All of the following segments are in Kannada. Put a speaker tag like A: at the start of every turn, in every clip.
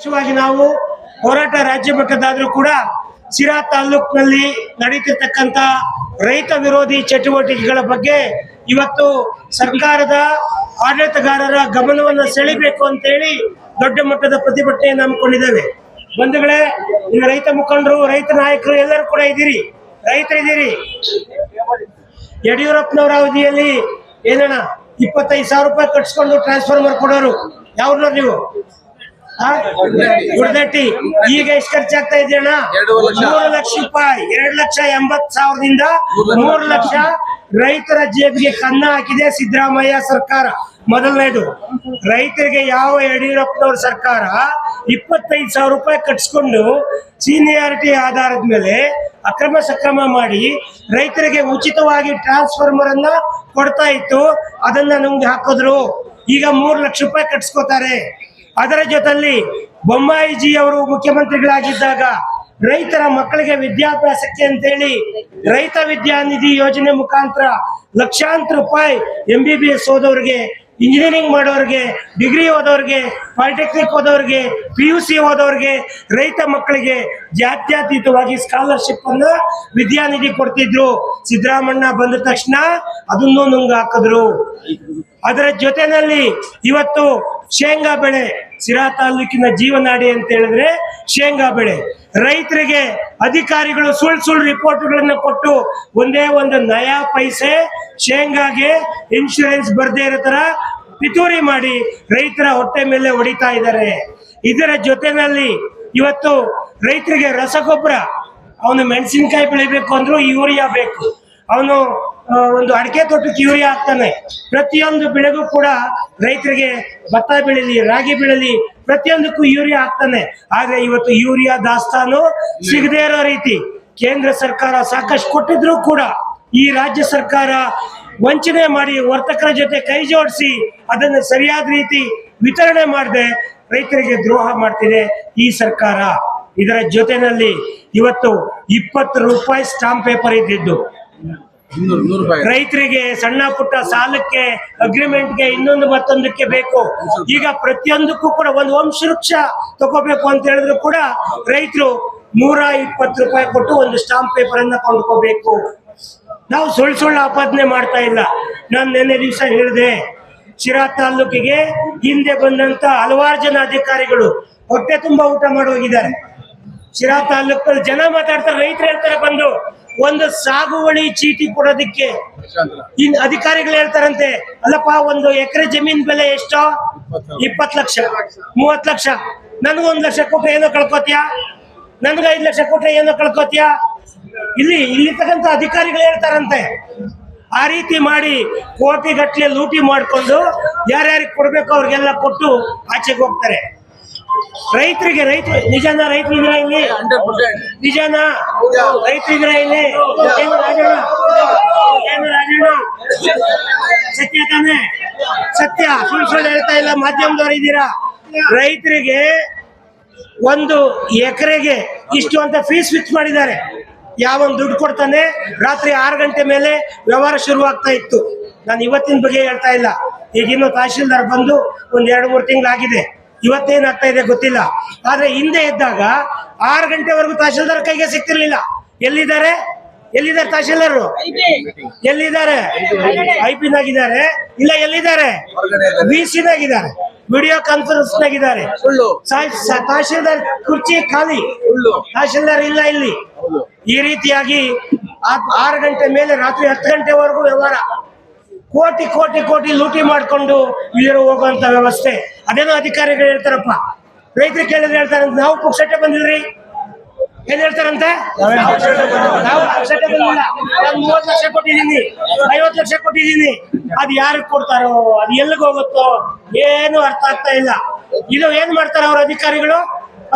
A: ವಿಶೇಷವಾಗಿ ನಾವು ಹೋರಾಟ ರಾಜ್ಯ ಮಟ್ಟದಾದ್ರೂ ಕೂಡ ಸಿರಾ ತಾಲೂಕಿನಲ್ಲಿ ನಡೀತಿರ್ತಕ್ಕಂತ ರೈತ ವಿರೋಧಿ ಚಟುವಟಿಕೆಗಳ ಬಗ್ಗೆ ಇವತ್ತು ಸರ್ಕಾರದ ಆಡಳಿತಗಾರರ ಗಮನವನ್ನು ಸೆಳಿಬೇಕು ಅಂತೇಳಿ ದೊಡ್ಡ ಮಟ್ಟದ ಪ್ರತಿಭಟನೆಯನ್ನು ಹಮ್ಮಿಕೊಂಡಿದ್ದೇವೆ. ಬಂಧುಗಳೇ ಈಗ ರೈತ ಮುಖಂಡರು, ರೈತ ನಾಯಕರು ಎಲ್ಲರೂ ಕೂಡ ಇದ್ದೀರಿ. ರೈತರಿದ್ದೀರಿ. ಯಡಿಯೂರಪ್ಪನವರ ಅವಧಿಯಲ್ಲಿ ಏನಣ್ಣ, ಇಪ್ಪತ್ತೈದು ಸಾವಿರ ರೂಪಾಯಿ ಕಟ್ಸ್ಕೊಂಡು ಟ್ರಾನ್ಸ್ಫಾರ್ಮರ್ ಕೊಡೋರು ಯಾವ್ರ ನೀವು? ಗುಡ್ದಟ್ಟಿ ಈಗ ಎಷ್ಟು ಖರ್ಚಾಗ್ತಾ ಇದೆಯಣ್ಣ. ಮೂರು ಲಕ್ಷ ರೂಪಾಯಿ. ಎರಡು ಲಕ್ಷ ಎಂಬತ್ ಸಾವಿರದಿಂದ ಮೂರು ಲಕ್ಷ. ರೈತರ ಜೇಬಿಗೆ ಕನ್ನ ಹಾಕಿದೆ ಸಿದ್ದರಾಮಯ್ಯ ಸರ್ಕಾರ. ಮೊದಲನೇದು ರೈತರಿಗೆ ಯಾವ ಯಡಿಯೂರಪ್ಪನವ್ರ ಸರ್ಕಾರ ಇಪ್ಪತ್ತೈದು ಸಾವಿರ ರೂಪಾಯಿ ಕಟ್ಸ್ಕೊಂಡು ಸೀನಿಯಾರಿಟಿ ಆಧಾರದ ಮೇಲೆ ಅಕ್ರಮ ಸಕ್ರಮ ಮಾಡಿ ರೈತರಿಗೆ ಉಚಿತವಾಗಿ ಟ್ರಾನ್ಸ್ಫಾರ್ಮರ್ ಅನ್ನ ಕೊಡ್ತಾ ಇತ್ತು. ಅದನ್ನ ನಮ್ಗೆ ಹಾಕಿದ್ರು. ಈಗ ಮೂರು ಲಕ್ಷ ರೂಪಾಯಿ ಕಟ್ಸ್ಕೊತಾರೆ. ಅದರ ಜೊತೆಯಲ್ಲಿ ಬೊಮ್ಮಾಯಿಜಿ ಅವರು ಮುಖ್ಯಮಂತ್ರಿಗಳಾಗಿದ್ದಾಗ ರೈತರ ಮಕ್ಕಳಿಗೆ ವಿದ್ಯಾಭ್ಯಾಸಕ್ಕೆ ಅಂತೇಳಿ ರೈತ ವಿದ್ಯಾನಿಧಿ ಯೋಜನೆ ಮುಖಾಂತರ ಲಕ್ಷಾಂತರ ರೂಪಾಯಿ ಎಂ ಬಿ ಬಿ ಎಸ್ ಓದೋರಿಗೆ ಇಂಜಿನಿಯರಿಂಗ್ ಮಾಡೋರಿಗೆ ಡಿಗ್ರಿ ಓದೋರಿಗೆ ಪಾಲಿಟೆಕ್ನಿಕ್ ಓದೋರಿಗೆ ಪಿ ಯು ಸಿ ಓದೋರಿಗೆ ರೈತ ಮಕ್ಕಳಿಗೆ ಜಾತ್ಯತೀತವಾಗಿ ಸ್ಕಾಲರ್ಶಿಪ್ ಅನ್ನು ವಿದ್ಯಾನಿಧಿ ಕೊಡ್ತಿದ್ರು. ಸಿದ್ದರಾಮಣ್ಣ ಬಂದ ತಕ್ಷಣ ಅದನ್ನು ನುಂಗ್ ಹಾಕಿದ್ರು. ಅದರ ಜೊತೆಯಲ್ಲಿ ಇವತ್ತು ಶೇಂಗಾ ಬೆಳೆ ಸಿರಾ ತಾಲೂಕಿನ ಜೀವನಾಡಿ ಅಂತ ಹೇಳಿದ್ರೆ ಶೇಂಗಾ ಬೆಳೆ. ರೈತರಿಗೆ ಅಧಿಕಾರಿಗಳು ಸುಳ್ಳು ಸುಳ್ಳು ರಿಪೋರ್ಟ್ಗಳನ್ನು ಕೊಟ್ಟು ಒಂದೇ ಒಂದು ನಯಾ ಪೈಸೆ ಶೇಂಗಾಗೆ ಇನ್ಶೂರೆನ್ಸ್ ಬರ್ದೇ ಇರೋ ತರ ಪಿತೂರಿ ಮಾಡಿ ರೈತರ ಹೊಟ್ಟೆ ಮೇಲೆ ಹೊಡಿತಾ ಇದ್ದಾರೆ. ಇದರ ಜೊತೆನಲ್ಲಿ ಇವತ್ತು ರೈತರಿಗೆ ರಸಗೊಬ್ಬರ, ಅವನು ಮೆಣಸಿನ್ಕಾಯಿ ಬೆಳಿಬೇಕು ಅಂದ್ರೂ ಯೂರಿಯಾ ಬೇಕು. ಅವನು ಒಂದು ಅಡಿಕೆ ತೊಟ್ಟು ಯೂರಿಯಾ ಆಗ್ತಾನೆ. ಪ್ರತಿಯೊಂದು ಬೆಳೆಗೂ ಕೂಡ ರೈತರಿಗೆ ಭತ್ತ ಬೆಳಲಿ, ರಾಗಿ ಬೆಳಲಿ ಪ್ರತಿಯೊಂದಕ್ಕೂ ಯೂರಿಯಾ ಹಾಕ್ತಾನೆ ಆದ್ರೆ ಇವತ್ತು ಯೂರಿಯಾ ದಾಸ್ತಾನು ಸಿಗದೇ ಇರೋ ರೀತಿ ಕೇಂದ್ರ ಸರ್ಕಾರ ಸಾಕಷ್ಟು ಕೊಟ್ಟಿದ್ರು ಕೂಡ ಈ ರಾಜ್ಯ ಸರ್ಕಾರ ವಂಚನೆ ಮಾಡಿ ವರ್ತಕರ ಜೊತೆ ಕೈ ಜೋಡಿಸಿ ಅದನ್ನು ಸರಿಯಾದ ರೀತಿ ವಿತರಣೆ ಮಾಡದೆ ರೈತರಿಗೆ ದ್ರೋಹ ಮಾಡ್ತಿದೆ ಈ ಸರ್ಕಾರ. ಇದರ ಜೊತೆನಲ್ಲಿ ಇವತ್ತು ಇಪ್ಪತ್ತು ರೂಪಾಯಿ ಸ್ಟಾಂಪ್ ಪೇಪರ್ ಇದ್ದಿದ್ದು. ರೈತರಿಗೆ ಸಣ್ಣ ಪುಟ್ಟ ಸಾಲಕ್ಕೆ ಅಗ್ರಿಮೆಂಟ್ಗೆ ಇನ್ನೊಂದು ಮತ್ತೊಂದಕ್ಕೆ ಬೇಕು. ಈಗ ಪ್ರತಿಯೊಂದಕ್ಕೂ ಕೂಡ ಒಂದು ವಂಶವೃಕ್ಷ ತಗೋಬೇಕು ಅಂತ ಹೇಳಿದ್ರು ಕೂಡ ರೈತರು ನೂರ ಇಪ್ಪತ್ತು ರೂಪಾಯಿ ಕೊಟ್ಟು ಒಂದು ಸ್ಟಾಂಪ್ ಪೇಪರ್ ಅನ್ನ ಕೊಂಡ್ಕೋಬೇಕು. ನಾವು ಸುಳ್ಳು ಸುಳ್ಳು ಆಪಾದನೆ ಮಾಡ್ತಾ ಇಲ್ಲ. ನಾನು ನಿನ್ನೆ ದಿವಸ ಹೇಳಿದೆ, ಶಿರಾ ತಾಲೂಕಿಗೆ ಹಿಂದೆ ಬಂದಂತ ಹಲವಾರು ಜನ ಅಧಿಕಾರಿಗಳು ಹೊಟ್ಟೆ ತುಂಬಾ ಊಟ ಮಾಡಿ ಹೋಗಿದ್ದಾರೆ. ಶಿರಾ ತಾಲೂಕಲ್ಲಿ ಜನ ಮಾತಾಡ್ತಾರೆ, ರೈತರು ಹೇಳ್ತಾರೆ ಬಂದು ಒಂದು ಸಾಗುವಳಿ ಚೀಟಿ ಕೊಡೋದಕ್ಕೆ. ಇನ್ ಅಧಿಕಾರಿಗಳು ಹೇಳ್ತಾರಂತೆ, ಅಲ್ಲಪ್ಪ, ಒಂದು ಎಕರೆ ಜಮೀನ್ ಬೆಲೆ ಎಷ್ಟು? ಇಪ್ಪತ್ತು ಲಕ್ಷ. ಮೂವತ್ತು ಲಕ್ಷ. ನನ್ಗೊಂದ್ ಲಕ್ಷ ಕೊಟ್ರೆ ಏನೋ ಕಳ್ಕೊತೀಯಾ? ನನ್ಗ ಐದ್ ಲಕ್ಷ ಕೊಟ್ರೆ ಏನೋ ಕಳ್ಕೊತೀಯಾ? ಇಲ್ಲಿ ಇಲ್ಲಿ ತಕ್ಕಂತ ಅಧಿಕಾರಿಗಳು ಹೇಳ್ತಾರಂತೆ, ಆ ರೀತಿ ಮಾಡಿ ಕೋಟಿ ಗಟ್ಟಲೆ ಲೂಟಿ ಮಾಡಿಕೊಂಡು ಯಾರ್ಯಾರಿಗೆ ಕೊಡ್ಬೇಕು ಅವ್ರಿಗೆಲ್ಲ ಕೊಟ್ಟು ಆಚೆಗೆ ಹೋಗ್ತಾರೆ. ರೈತರಿಗೆ ರೈತರು ನಿಜಾನ ರೈತರು ಇದ್ರ ಇಲ್ಲಿ? ನಿಜಾನ? ಇಲ್ಲಿ? ಏನು ರಾಜಣ್ಣ? ಏನು ರಾಜಣ್ಣ? ಸತ್ಯ ತಾನೆ? ಸತ್ಯ. ಸುಳ್ಳು ಹೇಳ್ತಾ ಇಲ್ಲ, ಮಾಧ್ಯಮದವ್ರು ಇದ್ದೀರಾ? ರೈತರಿಗೆ ಒಂದು ಎಕರೆಗೆ ಇಷ್ಟು ಅಂತ ಫೀಸ್ ಫಿಕ್ಸ್ ಮಾಡಿದ್ದಾರೆ. ಯಾವನ್ ದುಡ್ಡು ಕೊಡ್ತಾನೆ? ರಾತ್ರಿ ಆರು ಗಂಟೆ ಮೇಲೆ ವ್ಯವಹಾರ ಶುರುವಾಗ್ತಾ ಇತ್ತು. ನಾನು ಇವತ್ತಿನ ಬಗ್ಗೆ ಹೇಳ್ತಾ ಇಲ್ಲ. ಈಗಿನ್ನು ತಹಶೀಲ್ದಾರ್ ಬಂದು ಒಂದು ಎರಡು ಮೂರು ತಿಂಗಳಾಗಿದೆ. ಇವತ್ತೇನಾಗ್ತಾ ಇದೆ ಗೊತ್ತಿಲ್ಲ. ಆದ್ರೆ ಹಿಂದೆ ಇದ್ದಾಗ ಆರು ಗಂಟೆವರೆಗೂ ತಹಶೀಲ್ದಾರ್ ಕೈಗೆ ಸಿಗ್ತಿರ್ಲಿಲ್ಲ ಎಲ್ಲಿದ್ದಾರೆ? ಎಲ್ಲಿದ್ದಾರೆ ತಹಶೀಲ್ದಾರ್? ಎಲ್ಲಿದ್ದಾರೆ? ಐ ಪಿ ನಾಗಿದ್ದಾರೆ ಇಲ್ಲ ಎಲ್ಲಿದ್ದಾರೆ. ವಿ ಸಿ ನಾಗಿದ್ದಾರೆ ವಿಡಿಯೋ ಕಾನ್ಫರೆನ್ಸ್ ನಾಗಿದ್ದಾರೆ ತಹಶೀಲ್ದಾರ್ ಕುರ್ಚಿ ಖಾಲಿ. ತಹಶೀಲ್ದಾರ್ ಇಲ್ಲ ಇಲ್ಲಿ. ಈ ರೀತಿಯಾಗಿ ಆರು ಗಂಟೆ ಮೇಲೆ ರಾತ್ರಿ ಹತ್ತು ಗಂಟೆವರೆಗೂ ವ್ಯವಹಾರ. ಕೋಟಿ ಕೋಟಿ ಕೋಟಿ ಲೂಟಿ ಮಾಡ್ಕೊಂಡು ಇಲ್ಲಿರೋ ಹೋಗುವಂತ ವ್ಯವಸ್ಥೆ. ಅದೇನೋ ಅಧಿಕಾರಿಗಳು ಹೇಳ್ತಾರಪ್ಪ. ರೈತರು ಕೇಳಿದ್ರೆ ಹೇಳ್ತಾರೆ ನಾವು ಪುಕ್ಸಟ್ಟೆ ಬಂದಿದ್ರಿ ಏನ್ ಹೇಳ್ತಾರಂತೆ? ನಾವು ಪುಕ್ಸಟ್ಟೆ ಬಂದಿಲ್ಲ. ನಾನು ಮೂವತ್ತು ಲಕ್ಷ ಕೊಟ್ಟಿದ್ದೀನಿ. ಐವತ್ತು ಲಕ್ಷ ಕೊಟ್ಟಿದ್ದೀನಿ. ಅದು ಯಾರಿಗೆ ಕೊಡ್ತಾರೋ ಅದು ಎಲ್ಲಿಗೆ ಹೋಗುತ್ತೋ ಏನು ಅರ್ಥ ಆಗ್ತಾ ಇಲ್ಲ. ಇದು ಏನ್ ಮಾಡ್ತಾರೆ ಅವ್ರ ಅಧಿಕಾರಿಗಳು?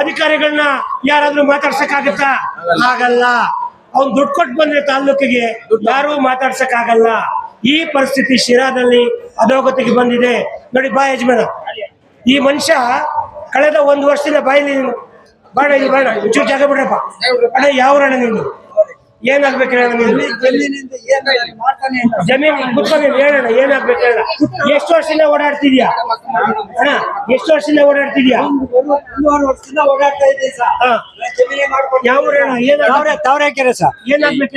A: ಅಧಿಕಾರಿಗಳನ್ನ ಯಾರಾದ್ರೂ ಮಾತಾಡ್ಸಕ್ಕಾಗತ್ತಾ? ಆಗಲ್ಲ. ಅವ್ನ್ ದುಡ್ಡು ಕೊಟ್ಟು ಬಂದ್ರೆ ತಾಲ್ಲೂಕಿಗೆ ಯಾರು ಮಾತಾಡ್ಸಕ್ ಆಗಲ್ಲ ಈ ಪರಿಸ್ಥಿತಿ ಶಿರಾದಲ್ಲಿ ಅಧೋಗತಿಗೆ ಬಂದಿದೆ. ನೋಡಿ ಬಾ ಯಜಮಾನ. ಈ ಮನುಷ್ಯ ಕಳೆದ ಒಂದು ವರ್ಷದಿಂದ ಬಾಯಲ್ಲಿ ಬೇಡ ಇಲ್ಲಿ ಒಂಚೂರು ಜಾಗ ಬಿಡ್ರಪ್ಪ. ಅಣ್ಣ, ಯಾವ ನೀನು ಏನಾಗ್ಬೇಕು ಜಮೀನ್ ಕುತ್ಕೊಂಡು ಹೇಳೋಣ ಏನಾಗ್ಬೇಕು ಹೇಳ. ಎಷ್ಟು ವರ್ಷದಿಂದ ಓಡಾಡ್ತಿದ್ಯಾ? ಅಣ್ಣ ಎಷ್ಟು ವರ್ಷದಿಂದ ಓಡಾಡ್ತಿದ್ಯಾ?
B: ವರ್ಷದಿಂದ ಓಡಾಡ್ತಾ ಇದ್ದೀನಿ
A: ಯಾವ
B: ತಾವ್ರೆ ಸರ್.
A: ಏನಾಗ್ಬೇಕು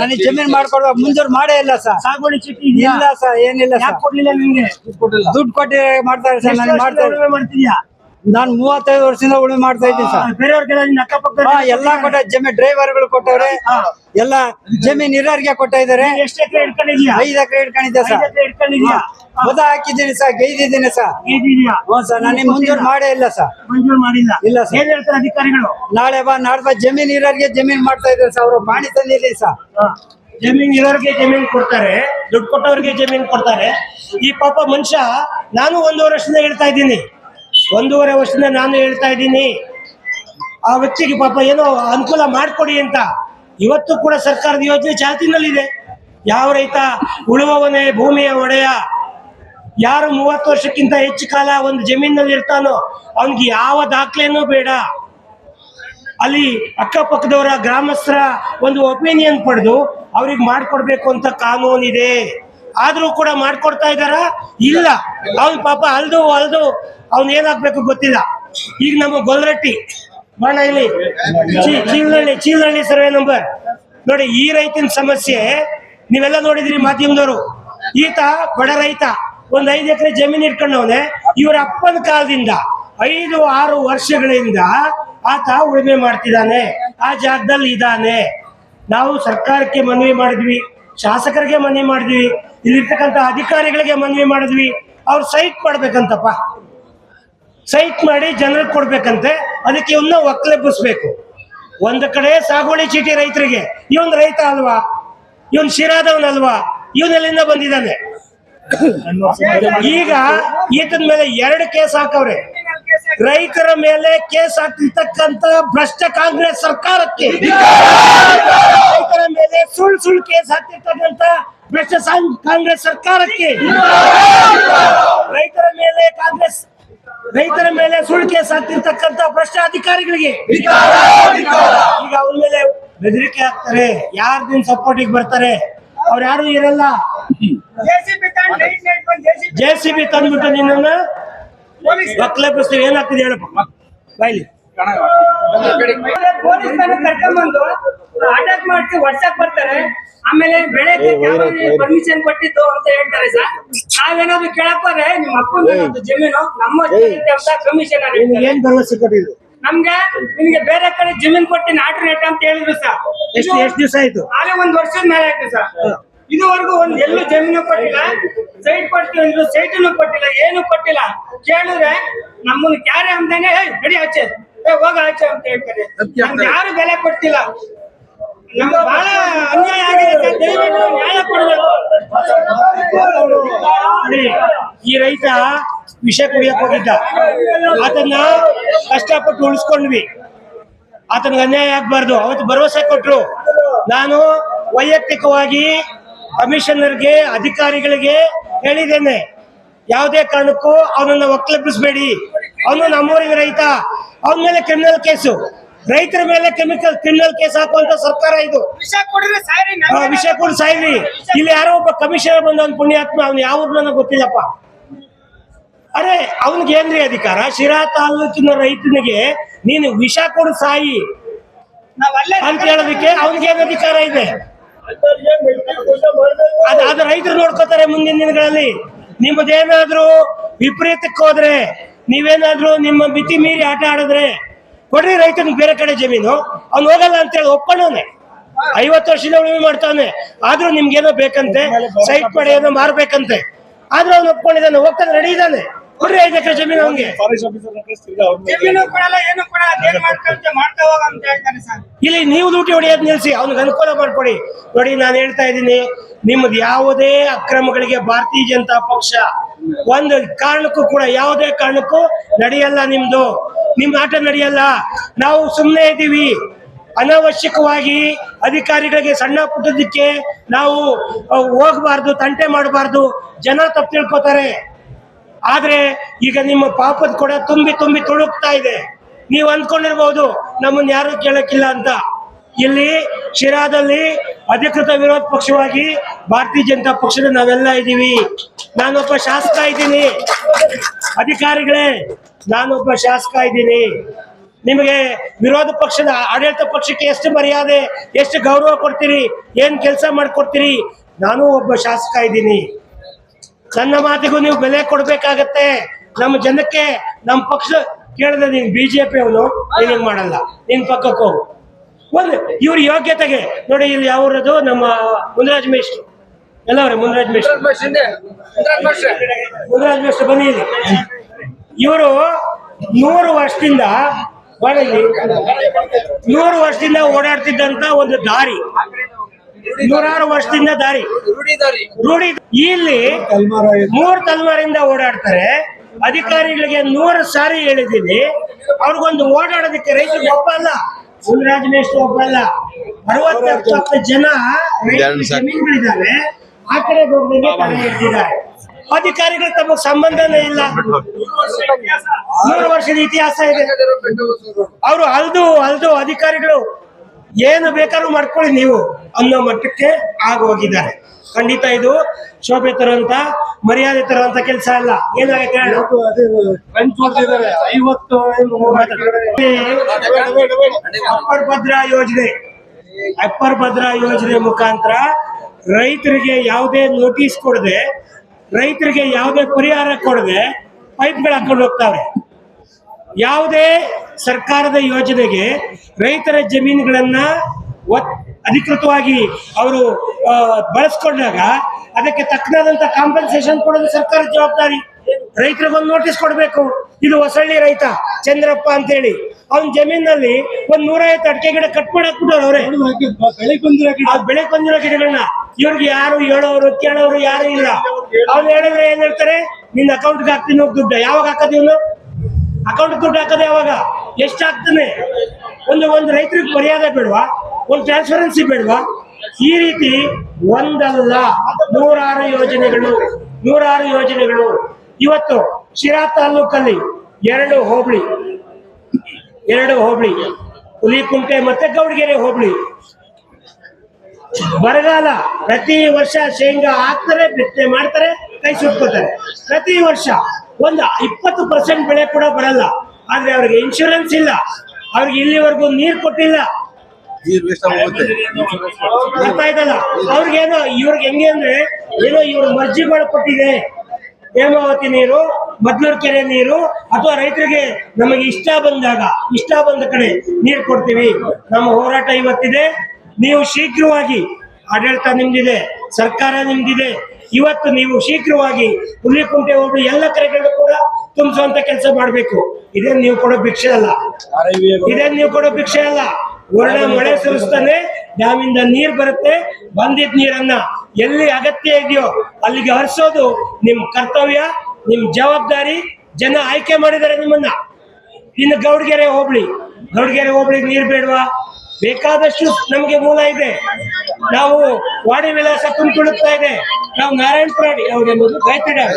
B: ನನಗೆ ಜಮೀನ್ ಮಾಡ್ಕೊಡುವ ಮುಂಜೂರು ಮಾಡೇ ಇಲ್ಲ ಸರ್.
A: ಸಾಗುವಳಿ ಚೀಟಿ
B: ಇಲ್ಲ ಸರ್ ಏನಿಲ್ಲ ಸರ್.
A: ಕೊಡ್ಲಿಲ್ಲ ನಿಮ್ಗೆ
B: ದುಡ್ಡು ಕೊಟ್ಟಿ ಮಾಡ್ತಾರೆ ಸರ್ ನಾನು ಮಾಡ್ತಾ
A: ಮಾಡ್ತಿದ್ಯಾ?
B: ನಾನು ಮೂವತ್ತೈದು ವರ್ಷದಿಂದ ಉಳುಮೆ ಮಾಡ್ತಾ ಇದ್ದೀನಿ ಸರ್. ಎಲ್ಲಾ ಕೊಟ್ಟ ಜಮೀನ್ ಡ್ರೈವರ್ಗಳು ಕೊಟ್ಟವ್ರೆ. ಎಲ್ಲ ಜಮೀನ್ ಇರೋರಿಗೆ ಕೊಟ್ಟ ಇದಾರೆ ಐದು ಎಕರೆ ಇಟ್ಕೊಂಡಿದ್ದೆ ಸರ್. ಬದ ಹಾಕಿದ್ದೀನಿ ಸರ್ ಗೈದಿದ್ದೀನಿ ಸರ್. ಹ್ಞೂ ಸರ್ ನಾನು ಮುಂಜೂರು ಮಾಡೇ ಇಲ್ಲ ಸರ್. ಇಲ್ಲ ಸರ್.
A: ಏನ್ ಹೇಳ್ತಾರೆ ಅಧಿಕಾರಿಗಳು?
B: ನಾಳೆ ಬಾ ನಾಡ್ದ ಜಮೀನ್ ಇರೋರಿಗೆ ಜಮೀನ್ ಮಾಡ್ತಾ ಇದ್ದಾರೆ ಸರ್. ಅವರು ಮಾಡಿ ತಂದಿದ್ದೀನಿ ಸರ್.
A: ಜಮೀನ್ ಇರೋರಿಗೆ ಜಮೀನ್ ಕೊಡ್ತಾರೆ ದುಡ್ಡು ಕೊಟ್ಟವ್ರಿಗೆ ಜಮೀನ್ ಕೊಡ್ತಾರೆ. ಈ ಪಾಪ ಮನುಷ್ಯ ನಾನು ಒಂದು ವರ್ಷದಿಂದ ಹೇಳ್ತಾ ಇದ್ದೀನಿ. ಒಂದೂವರೆ ವರ್ಷದಿಂದ ನಾನು ಹೇಳ್ತಾ ಇದ್ದೀನಿ, ಆ ವ್ಯಕ್ತಿಗೆ ಪಾಪ ಏನೋ ಅನುಕೂಲ ಮಾಡಿಕೊಡಿ ಅಂತ. ಇವತ್ತು ಕೂಡ ಸರ್ಕಾರದ ಯೋಜನೆ ಚಾಲ್ತಿನಲ್ಲಿದೆ. ಯಾವ ರೈತ ಉಳುವವನೇ ಭೂಮಿಯ ಒಡೆಯ, ಯಾರು ಮೂವತ್ತು ವರ್ಷಕ್ಕಿಂತ ಹೆಚ್ಚು ಕಾಲ ಒಂದು ಜಮೀನಲ್ಲಿ ಇರ್ತಾನೋ, ಅವನಿಗೆ ಯಾವ ದಾಖಲೆನೂ ಬೇಡ. ಅಲ್ಲಿ ಅಕ್ಕಪಕ್ಕದವರ ಗ್ರಾಮಸ್ಥರ ಒಂದು ಒಪಿನಿಯನ್ ಪಡೆದು ಅವ್ರಿಗೆ ಮಾಡಿಕೊಡ್ಬೇಕು ಅಂತ ಕಾನೂನಿದೆ ಆದ್ರೂ ಕೂಡ ಮಾಡ್ಕೊಡ್ತಾ ಇದಾರ ಇಲ್ಲ. ಅವ್ನು ಪಾಪ ಅಲ್ದು ಅಲ್ದು ಅವ್ನ್ ಏನಾಗ್ಬೇಕು ಗೊತ್ತಿಲ್ಲ. ಈಗ ನಮ್ಮ ಗೊಲ್ರಟ್ಟಿ, ಬಣ್ಣ ಇಲ್ಲಿ ಚೀಲಹಳ್ಳಿ ಚೀಲಹಳ್ಳಿ ಸರ್ವೆ ನಂಬರ್. ನೋಡಿ, ಈ ರೈತನ ಸಮಸ್ಯೆ ನೀವೆಲ್ಲ ನೋಡಿದ್ರಿ ಮಾಧ್ಯಮದವರು. ಈತ ಬಡ ರೈತ, ಒಂದ್ ಐದು ಎಕರೆ ಜಮೀನ್ ಇಟ್ಕೊಂಡವನೆ, ಇವರ ಅಪ್ಪನ ಕಾಲದಿಂದ ಐದು, ಆರು ವರ್ಷಗಳಿಂದ ಆತ ಉಳುಮೆ ಮಾಡ್ತಿದ್ದಾನೆ ಆ ಜಾಗದಲ್ಲಿ ಇದ್ದಾನೆ ನಾವು ಸರ್ಕಾರಕ್ಕೆ ಮನವಿ ಮಾಡಿದ್ವಿ, ಶಾಸಕರಿಗೆ ಮನವಿ ಮಾಡಿದ್ವಿ, ಇಲ್ಲಿರ್ತಕ್ಕಂಥ ಅಧಿಕಾರಿಗಳಿಗೆ ಮನವಿ ಮಾಡಿದ್ವಿ, ಅವ್ರು ಸೈಟ್ ಮಾಡ್ಬೇಕಂತಪ್ಪ. ಸೈಟ್ ಮಾಡಿ ಜನರಿಗೆ ಕೊಡ್ಬೇಕಂತೆ. ಅದಕ್ಕೆ ಇವನ್ನ ಒಕ್ಕಲೆಬ್ಬಿಸ್ಬೇಕು ಒಂದು ಕಡೆ ಸಾಗುವಳಿ ಚೀಟಿ ರೈತರಿಗೆ. ಇವನ್ ರೈತ ಅಲ್ವಾ? ಇವನ್ ಶಿರಾದವನಲ್ವಾ ಇವನೆಲ್ಲಿಂದ ಬಂದಿದ್ದಾನೆ? ಈಗ ಈತನ ಮೇಲೆ ಎರಡು ಕೇಸ್ ಹಾಕವ್ರೆ. ರೈತರ ಮೇಲೆ ಕೇಸ್ ಹಾಕಿರ್ತಕ್ಕಂತ ಭ್ರಷ್ಟ ಕಾಂಗ್ರೆಸ್ ಸರ್ಕಾರಕ್ಕೆ. ರೈತರ ಮೇಲೆ ಸುಳ್ಳು ಸುಳ್ಳು ಕೇಸ್ ಹಾಕಿರ್ತಕ್ಕಂತ ಭ್ರಷ್ಟ ಕಾಂಗ್ರೆಸ್ ಸರ್ಕಾರಕ್ಕೆ. ರೈತರ ಮೇಲೆ ಕಾಂಗ್ರೆಸ್ ರೈತರ ಮೇಲೆ ಸುಳ್ಳು ಕೇಸ್ ಹಾಕ್ತಿರ್ತಕ್ಕಂತ ಭ್ರಷ್ಟ ಅಧಿಕಾರಿಗಳಿಗೆ ಈಗ ಅವ್ರ ಮೇಲೆ ಬೆದರಿಕೆ ಹಾಕ್ತಾರೆ. ಯಾರ್ ನಿಮ್ ಸಪೋರ್ಟಿಗೆ ಬರ್ತಾರೆ? ಅವ್ರ ಯಾರು ಇರಲ್ಲ. ಜೆ ಸಿ ಬಿ ತಂದ್ಬಿಟ್ಟು ನಿನ್ನನ್ನ ಏನಾಗ್ತಿದೆ ಏನಾಗ್ತದೆ ಹೇಳಪ್ಪ? ಬಾಯ್ಲಿ.
C: ಕರ್ಕೊಂಡ್ಬಂದು ಅಟ್ಯಾಕ್ ಮಾಡಿಸಿ ವರ್ಷಕ್ ಬರ್ತಾರೆ. ಆಮೇಲೆ ಬೆಳಗ್ಗೆ ಪರ್ಮಿಷನ್ ಕೊಟ್ಟಿದ್ದು ಅಂತ ಹೇಳ್ತಾರೆ ಸರ್. ನಾವೇನಾದ್ರು ಕೇಳಕ್ ಹೋದ್ರೆ ನಿಮ್ಮ ಅಪ್ಪನ ಜಮೀನು ನಮ್ಮ ಕಮಿಷನರ್
A: ನಿಮ್ಗೆ ಏನ್ ಭರವಸೆ ಕೊಟ್ಟಿದ್ರು
C: ನಮ್ಗೆ ನಿಮ್ಗೆ ಬೇರೆ ಕಡೆ ಜಮೀನ್ ಕೊಟ್ಟಿನ ಆಲ್ಟರ್ನೇಟ್ ಅಂತ ಹೇಳಿದ್ರು ಸರ್.
A: ಎಷ್ಟು ಎಷ್ಟು ದಿವಸ ಆಯ್ತು?
C: ಆಲೆ ಒಂದ್ ವರ್ಷದ ಮೇಲೆ ಆಯ್ತು ಸರ್. ಇದುವರೆಗೂ ಒಂದ್ ಎಲ್ಲೂ ಜಮೀನು ಕೊಟ್ಟಿಲ್ಲ. ಸೈಟ್ ಕೊಟ್ಟಿಲ್ಲ ಅಂದ್ರು ಸೈಟನ್ನು ಕೊಟ್ಟಿಲ್ಲ ಏನು ಕೊಟ್ಟಿಲ್ಲ. ಕೇಳಿದ್ರೆ ನಮ್ಮನ್ನು ಕ್ಯಾರೆ ಅಂತಾನೆ "ಏಯ್, ನಡಿ ಆಚೆ. ಹೋಗ ಆಚೆ ಅಂತ ಹೇಳ್ತಾರೆ. ಯಾರು ಬೆಲೆ ಕೊಡ್ತಿಲ್ಲ. ನಮ್ಗೆ ಬಹಳ ಅನ್ಯಾಯ ಆಗಿದೆ ದಯವಿಟ್ಟು ನ್ಯಾಯ ಕೊಡಬೇಕು.
A: ಈ ರೈತ ವಿಷ ಕುಡಿಯಕ್ ಹೋಗಿದ್ದ. ಆತನ್ನ ಕಷ್ಟಪಟ್ಟು ಉಳಿಸ್ಕೊಂಡ್ವಿ. ಆತನಿಗೆ ಅನ್ಯಾಯ ಆಗ್ಬಾರ್ದು. ಅವತ್ತು ಭರವಸೆ ಕೊಟ್ರು. ನಾನು ವೈಯಕ್ತಿಕವಾಗಿ ಕಮಿಷನರ್ಗೆ ಅಧಿಕಾರಿಗಳಿಗೆ ಹೇಳಿದ್ದೇನೆ. ಯಾವುದೇ ಕಾರಣಕ್ಕೂ ಅವನನ್ನ ಒಕ್ಕಲೆಬ್ಬಿಸ್ಬೇಡಿ. ಅವನು ನಮ್ಮೂರಿನ ರೈತ. ಅವನ ಮೇಲೆ ಕ್ರಿಮಿನಲ್ ಕೇಸು ರೈತರ ಮೇಲೆ ಕೆಮಿಕಲ್ ಕ್ರಿಮಿನಲ್ ಕೇಸ್ ಹಾಕುವಂತ ಸರ್ಕಾರ ಇದು.
C: ವಿಷ
A: ಕೂಡ ಸಾಯ್ರಿ. ಇಲ್ಲಿ ಯಾರೋ ಒಬ್ಬ ಕಮಿಷನರ್ ಬಂದ ಒಂದು ಪುಣ್ಯಾತ್ಮ ಅವ್ನು ಯಾವ ಊರ್ನ ನನಗೆ ಗೊತ್ತಿಲ್ಲಪ್ಪ. ಅರೆ ಅವನಿಗೆ ಏನ್ರಿ ಅಧಿಕಾರ ಶಿರಾ ತಾಲೂಕಿನ ರೈತನಿಗೆ ನೀನು ವಿಷ ಕೊಡು ಸಾಯಿ.
C: ನಾವ್ ಅಲ್ಲೇ
A: ಅಂತ ಹೇಳೋದಕ್ಕೆ ಅವನಿಗೆ ಏನ್ ಅಧಿಕಾರ ಇದೆ. ಅದ್ ಅದು ರೈತರು ನೋಡ್ಕೋತಾರೆ ಮುಂದಿನ ದಿನಗಳಲ್ಲಿ. ನಿಮ್ಮದೇನಾದ್ರೂ ವಿಪರೀತಕ್ಕೆ ಹೋದ್ರೆ ನೀವೇನಾದ್ರೂ ನಿಮ್ಮ ಮಿತಿ ಮೀರಿ ಆಟ ಆಡಿದ್ರೆ ಕೊಡ್ರಿ ರೈತನಿಗೆ ಬೇರೆ ಕಡೆ ಜಮೀನು. ಅವ್ನು ಹೋಗಲ್ಲ ಅಂತ ಹೇಳಿ ಒಪ್ಕೊಂಡವನೆ. ಐವತ್ತು ವರ್ಷದಿಂದ ಉಳುಮೆ ಮಾಡ್ತಾವನೆ. ಆದ್ರೂ ನಿಮ್ಗೇನೋ ಬೇಕಂತೆ ಸೈಟ್ ಮಾಡಿ ಏನೋ ಮಾರ್ಬೇಕಂತೆ. ಆದ್ರೂ ಅವ್ನು ಒಪ್ಕೊಂಡಿದ್ದಾನೆ ಹೋಗ್ತಾನೆ ರೆಡಿ ಇದ್ದಾನೆ. ಕೊಡ್ರಿ ಐದು ಎಕರೆ ಜಮೀನು ಅವ್ನಿಗೆ.
C: ಜಮೀನು ಕೊಡಲ್ಲ ಏನು ಕೊಡಲ್ಲ ಅದೇನ್ ಮಾಡ್ಕೊಂತ ಮಾಡ್ತಾ ಹೋಗ ಅಂತ ಹೇಳ್ತಾರೆ ಸರ್.
A: ಇಲ್ಲಿ ನೀವು ಲೂಟಿ ಹೊಡೆಯೋದು ನಿಲ್ಸಿ ಅವ್ನಿಗೆ ಅನುಕೂಲ ಮಾಡ್ಕೊಡಿ. ನೋಡಿ ನಾನು ಹೇಳ್ತಾ ಇದ್ದೀನಿ ನಿಮ್ದು ಯಾವುದೇ ಅಕ್ರಮಗಳಿಗೆ ಭಾರತೀಯ ಜನತಾ ಪಕ್ಷ ಒಂದು ಕಾರಣಕ್ಕೂ ಕೂಡ ಯಾವುದೇ ಕಾರಣಕ್ಕೂ ನಡೆಯಲ್ಲ ನಿಮ್ದು. ನಿಮ್ ಆಟ ನಡೆಯಲ್ಲ. ನಾವು ಸುಮ್ಮನೆ ಇದ್ದೀವಿ. ಅನಾವಶ್ಯಕವಾಗಿ ಅಧಿಕಾರಿಗಳಿಗೆ ಸಣ್ಣ ಪುಟ್ಟದಕ್ಕೆ ನಾವು ಹೋಗಬಾರ್ದು, ತಂಟೆ ಮಾಡಬಾರ್ದು. ಜನ ತಪ್ಪು ತಿಳ್ಕೊತಾರೆ. ಆದ್ರೆ ಈಗ ನಿಮ್ಮ ಪಾಪದ ಕೂಡ ತುಂಬಿ ತುಂಬಿ ತುಳುಕ್ತಾ ಇದೆ. ನೀವು ಅಂದ್ಕೊಂಡಿರ್ಬೋದು, ನಮ್ಮನ್ನ ಯಾರು ಕೇಳಕ್ಕಿಲ್ಲ ಅಂತ. ಇಲ್ಲಿ ಶಿರಾದಲ್ಲಿ ಅಧಿಕೃತ ವಿರೋಧ ಪಕ್ಷವಾಗಿ ಭಾರತೀಯ ಜನತಾ ಪಕ್ಷದ ನಾವೆಲ್ಲ ಇದ್ದೀವಿ. ನಾನೊಬ್ಬ ಶಾಸಕ ಇದ್ದೀನಿ. ಅಧಿಕಾರಿಗಳೇ, ನಾನೊಬ್ಬ ಶಾಸಕ ಇದ್ದೀನಿ. ನಿಮಗೆ ವಿರೋಧ ಪಕ್ಷದ, ಆಡಳಿತ ಪಕ್ಷಕ್ಕೆ ಎಷ್ಟು ಮರ್ಯಾದೆ, ಎಷ್ಟು ಗೌರವ ಕೊಡ್ತೀರಿ, ಏನ್ ಕೆಲಸ ಮಾಡ್ಕೊಡ್ತೀರಿ, ನಾನು ಒಬ್ಬ ಶಾಸಕ ಇದ್ದೀನಿ. ನನ್ನ ಮಾತಿಗೂ ನೀವು ಬೆಲೆ ಕೊಡ್ಬೇಕಾಗತ್ತೆ. ನಮ್ಮ ಜನಕ್ಕೆ, ನಮ್ಮ ಪಕ್ಷ ಕೇಳಿದ್ರೆ ನೀನ್ ಪಿ ಅವನು ನೀನ್ ಹಿಂಗ್ ಮಾಡಲ್ಲ. ನಿನ್ ಪಕ್ಕಕ್ಕೆ ಹೋಗು. ಒಂದು, ಇವ್ರ ಯೋಗ್ಯತೆಗೆ. ನೋಡಿ, ಇಲ್ಲಿ ಯಾವ್ರದು ನಮ್ಮ ಮುನಿರಾಜ್ ಮೇಷ್ಟ್ರು. ಎಲ್ಲವ್ರೆ ಮುನ್ರಾಜ್ ಮೇಷ್ಟ್ರು. ಮುನ್ರಾಜ್ ಮೇಷ್ಟ್ರು ಬನ್ನಿ ಇಲ್ಲಿ. ಇವರು ನೂರು ವರ್ಷದಿಂದ ಇಲ್ಲಿ. ನೂರು ವರ್ಷದಿಂದ ಓಡಾಡ್ತಿದ್ದಂತ ಒಂದು ದಾರಿ. ನೂರಾರು ವರ್ಷದಿಂದ ದಾರಿ. ರೂಢಿ ಇಲ್ಲಿ ಮೂರ್ ತಲೆಮಾರಿಂದ ಓಡಾಡ್ತಾರೆ. ಅಧಿಕಾರಿಗಳಿಗೆ ನೂರು ಸಾರಿ ಹೇಳಿದ್ದೀನಿ. ಅವ್ರಿಗೊಂದು ಓಡಾಡೋದಕ್ಕೆ ರೈತರಿಗೆ ಒಬ್ಬ ಅಲ್ಲ. ಮುನ್ರಾಜ್ ಮೇಷ್ಟ್ರು ಒಬ್ಬ ಅಲ್ಲ. ಅರವತ್ತು ಜನ ರೈತರು ಜಮೀನುಗಳಿದ್ದಾವೆ. ಆ ಕಡೆ ತಡೆ ಹಿಡ್ದಿದ್ದಾರೆ ಅಧಿಕಾರಿಗಳು ತಮಗೆ ಸಂಬಂಧನೇ ಇಲ್ಲ. ನೂರು ವರ್ಷದ ಇತಿಹಾಸ ಇದೆ. ಅವರು ಅಲ್ದು ಅಲ್ದು ಅಧಿಕಾರಿಗಳು ಏನು ಬೇಕಾದ್ರೂ ಮಾಡ್ಕೊಳ್ಳಿ ನೀವು ಅನ್ನೋ ಮಟ್ಟಕ್ಕೆ ಆಗೋಗಿದ್ದಾರೆ. ಖಂಡಿತ ಇದು ಶೋಭೆ ತರುವಂತ ಮರ್ಯಾದೆ ತರುವಂತ ಕೆಲಸ ಅಲ್ಲ. ಏನಾಗುತ್ತೆ? ಅಪ್ಪರ್ ಭದ್ರಾ ಯೋಜನೆ. ಅಪ್ಪರ್ ಭದ್ರಾ ಯೋಜನೆ ಮುಖಾಂತರ ರೈತರಿಗೆ ಯಾವುದೇ ನೋಟಿಸ್ ಕೊಡದೆ ರೈತರಿಗೆ ಯಾವುದೇ ಪರಿಹಾರ ಕೊಡದೆ ಪೈಪ್ಗಳು ಹಾಕೊಂಡು ಹೋಗ್ತಾವೆ ಯಾವುದೇ ಸರ್ಕಾರದ ಯೋಜನೆಗೆ ರೈತರ ಜಮೀನುಗಳನ್ನ ಒತ್- ಅಧಿಕೃತವಾಗಿ ಅವರು ಬಳಸ್ಕೊಂಡಾಗ ಅದಕ್ಕೆ ತಕ್ಕನಾದಂತ ಕಾಂಪನ್ಸೇಷನ್ ಕೊಡೋದು ಸರ್ಕಾರದ ಜವಾಬ್ದಾರಿ. ರೈತರಿಗೊಂದು ನೋಟಿಸ್ ಕೊಡಬೇಕು. ಇದು ಹೊಸಳ್ಳಿ ರೈತ ಚಂದ್ರಪ್ಪ ಅಂತೇಳಿ. ಅವ್ನ ಜಮೀನಲ್ಲಿ ಒಂದ್ ನೂರೈವತ್ತು ಅಡಿಕೆ ಗಿಡ ಕಟ್ ಮಾಡಿ ಹಾಕ್ಬಿಟ್ಟವ್ರು ಅವ್ರೆ. ಆ ಬೆಳೆ ಬಂದಿರೋ ಗಿಡಗಳನ್ನ ಇವ್ರಿಗೆ ಯಾರು ಹೇಳೋರು ಕೇಳೋರು ಯಾರು ಇಲ್ಲ. ಅವ್ರು ಹೇಳಿದ್ರೆ ಏನ್ ಹೇಳ್ತಾರೆ? ನಿನ್ನ ಅಕೌಂಟ್ಗೆ ಹಾಕ್ತೀನಿ ದುಡ್ಡು. ಯಾವಾಗ ಹಾಕದ್ ಇವನು? ಅಕೌಂಟ್ ದುಡ್ಡು ಹಾಕೋದು ಯಾವಾಗ? ಎಷ್ಟು ಹಾಕ್ತಾನೆ ಒಂದು ಒಂದು ರೈತರಿಗೆ ಮರ್ಯಾದೆ ಬೇಡವಾ? ಒಂದು ಟ್ರಾನ್ಸ್ಪರೆನ್ಸಿ ಬೇಡವಾ? ಈ ರೀತಿ ಒಂದಲ್ಲ, ನೂರಾರು ಯೋಜನೆಗಳು ನೂರಾರು ಯೋಜನೆಗಳು. ಇವತ್ತು ಶಿರಾ ತಾಲೂಕಲ್ಲಿ ಎರಡು ಹೋಬಳಿ ಎರಡು ಹೋಬಳಿ ಹುಲಿಕುಂಟೆ ಮತ್ತೆ ಗೌಡಗೆರೆ ಹೋಬಳಿ. ಬರಗಾಲ ಪ್ರತಿ ವರ್ಷ ಶೇಂಗಾ ಹಾಕ್ತಾರೆ ಬಿತ್ತನೆ ಮಾಡ್ತಾರೆ ಕೈ ಸುಟ್ಕೋತಾರೆ. ಪ್ರತಿ ವರ್ಷ ಒಂದು ಇಪ್ಪತ್ತು ಪರ್ಸೆಂಟ್ ಬೆಳೆ ಕೂಡ ಬರಲ್ಲ. ಆದ್ರೆ ಅವ್ರಿಗೆ ಇನ್ಶೂರೆನ್ಸ್ ಇಲ್ಲ. ಅವ್ರಿಗೆ ಇಲ್ಲಿವರೆಗೂ ನೀರ್ ಕೊಟ್ಟಿಲ್ಲ. ಅರ್ಥ ಆಯ್ತಲ್ಲ ಅವ್ರಿಗೇನೋ ಇವ್ರಿಗೆ ಹೆಂಗೆ ಅಂದ್ರೆ ಏನೋ ಇವ್ರ ಮರ್ಜಿಗಳು ಕೊಟ್ಟಿದೆ. ಹೇಮಾವತಿ ನೀರು ಮದ್ಲೂರ್ ಕೆರೆ ನೀರು ಅಥವಾ ರೈತರಿಗೆ ನಮಗೆ ಇಷ್ಟ ಬಂದಾಗ ಇಷ್ಟ ಬಂದ ಕಡೆ ನೀರು ಕೊಡ್ತೀವಿ. ನಮ್ಮ ಹೋರಾಟ ಇವತ್ತಿದೆ. ನೀವು ಶೀಘ್ರವಾಗಿ ಆಡಳಿತ ನಿಮ್ದಿದೆ, ಸರ್ಕಾರ ನಿಮ್ದಿದೆ. ಇವತ್ತು ನೀವು ಶೀಘ್ರವಾಗಿ ಹುಲಿಕುಂಟೆ ಹೋಗಿ ಎಲ್ಲ ಕರೆಗಳು ಕೂಡ ತುಂಬಿಸುವಂತ ಕೆಲಸ ಮಾಡಬೇಕು. ಇದೇನು ನೀವು ಕೊಡೋ ಭಿಕ್ಷೆ ಅಲ್ಲ. ಇದೇನು ನೀವು ಕೊಡೋ ಭಿಕ್ಷೆ ಅಲ್ಲ. ಒಳ್ಳೆ ಮಳೆ ಸುರಿಸ್ತಾನೆ, ಡ್ಯಾಮಿಂದ ನೀರ್ ಬರುತ್ತೆ, ಬಂದಿದ್ ನೀರನ್ನ ಎಲ್ಲಿ ಅಗತ್ಯ ಇದೆಯೋ ಅಲ್ಲಿಗೆ ಹರಿಸೋದು ನಿಮ್ ಕರ್ತವ್ಯ, ನಿಮ್ ಜವಾಬ್ದಾರಿ. ಜನ ಆಯ್ಕೆ ಮಾಡಿದ್ದಾರೆ ನಿಮ್ಮನ್ನ. ಇನ್ನು ಗೌಡ್ಗೆರೆ ಹೋಬಳಿ ಗೌಡ್ಗೆರೆ ಹೋಬಳಿಗೆ ನೀರ್ ಬೇಡವಾ? ಬೇಕಾದಷ್ಟು ನಮಗೆ ಮೂಲ ಇದೆ. ನಾವು ವಾಡಿ ವಿಳಾಸ ತುಂಬಿಕೊಳ್ಳುತ್ತಾ ಇದೆ. ನಾವು ನಾರಾಯಣಪುರ ಯಾವ್ದು ಗಾಯತ್ರಿ ಡ್ಯಾಮ್.